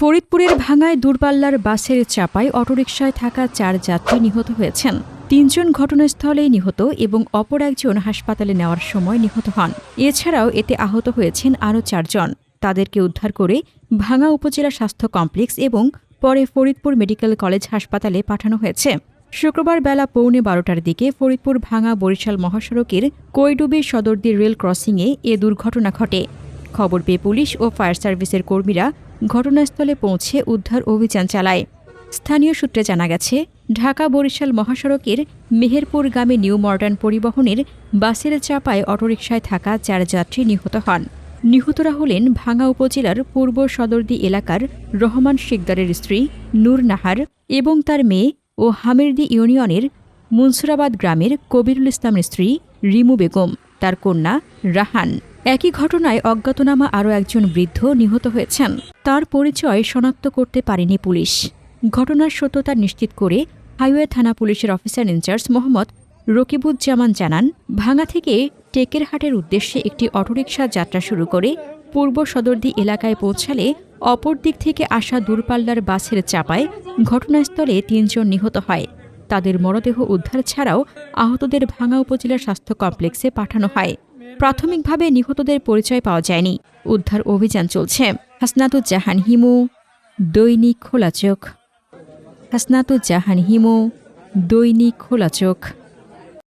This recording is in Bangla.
ফরিদপুরের ভাঙায় দূরপাল্লার বাসের চাপায় অটোরিকশায় থাকা চার যাত্রী নিহত হয়েছেন। তিনজন ঘটনাস্থলেই নিহত এবং অপর একজন হাসপাতালে নেওয়ার সময় নিহত হন। এছাড়াও এতে আহত হয়েছেন আরও চারজন। তাদেরকে উদ্ধার করে ভাঙা উপজেলা স্বাস্থ্য কমপ্লেক্স এবং পরে ফরিদপুর মেডিকেল কলেজ হাসপাতালে পাঠানো হয়েছে। শুক্রবার বেলা পৌনে বারোটার দিকে ফরিদপুর ভাঙা বরিশাল মহাসড়কের কৈডুবি সদরদি রেল ক্রসিংয়ে এ দুর্ঘটনা ঘটে। খবর পেয়ে পুলিশ ও ফায়ার সার্ভিসের কর্মীরা ঘটনাস্থলে পৌঁছে উদ্ধার অভিযান চালায়। স্থানীয় সূত্রে জানা গেছে, ঢাকা বরিশাল মহাসড়কের মেহেরপুরগামী নিউ মডার্ন পরিবহনের বাসের চাপায় অটোরিকশায় থাকা চার যাত্রী নিহত হন। নিহতরা হলেন ভাঙা উপজেলার পূর্ব সদরদি এলাকার রহমান শিকদারের স্ত্রী নূর নাহার এবং তার মেয়ে ও হামিরদি ইউনিয়নের মুনসুরাবাদ গ্রামের কবিরুল ইসলামের স্ত্রী রিমু বেগম। তার কন্যা রাহান। একই ঘটনায় অজ্ঞাতনামা আরও একজন বৃদ্ধ নিহত হয়েছেন। তার পরিচয় শনাক্ত করতে পারেনি পুলিশ। ঘটনার সত্যতা নিশ্চিত করে হাইওয়ে থানা পুলিশের অফিসার ইনচার্জ মোহাম্মদ রকিবুজ্জামান জানান ভাঙা থেকে টেকেরহাটের উদ্দেশ্যে একটি অটোরিকশা যাত্রা শুরু করে পূর্ব সদরদি এলাকায় পৌঁছালে অপর দিক থেকে আসা দূরপাল্লার বাসের চাপায় ঘটনাস্থলে তিনজন নিহত হয়। তাদের মরদেহ উদ্ধার ছাড়াও আহতদের ভাঙা উপজেলা স্বাস্থ্য কমপ্লেক্সে পাঠানো হয়। প্রাথমিকভাবে নিহতদের পরিচয় পাওয়া যায়নি। উদ্ধার অভিযান চলছে। হাসনাতুজ্জাহান হিমু দৈনিক খোলা চোখ। হাসনাতুজ্জাহান হিমু দৈনিক খোলা চোখ।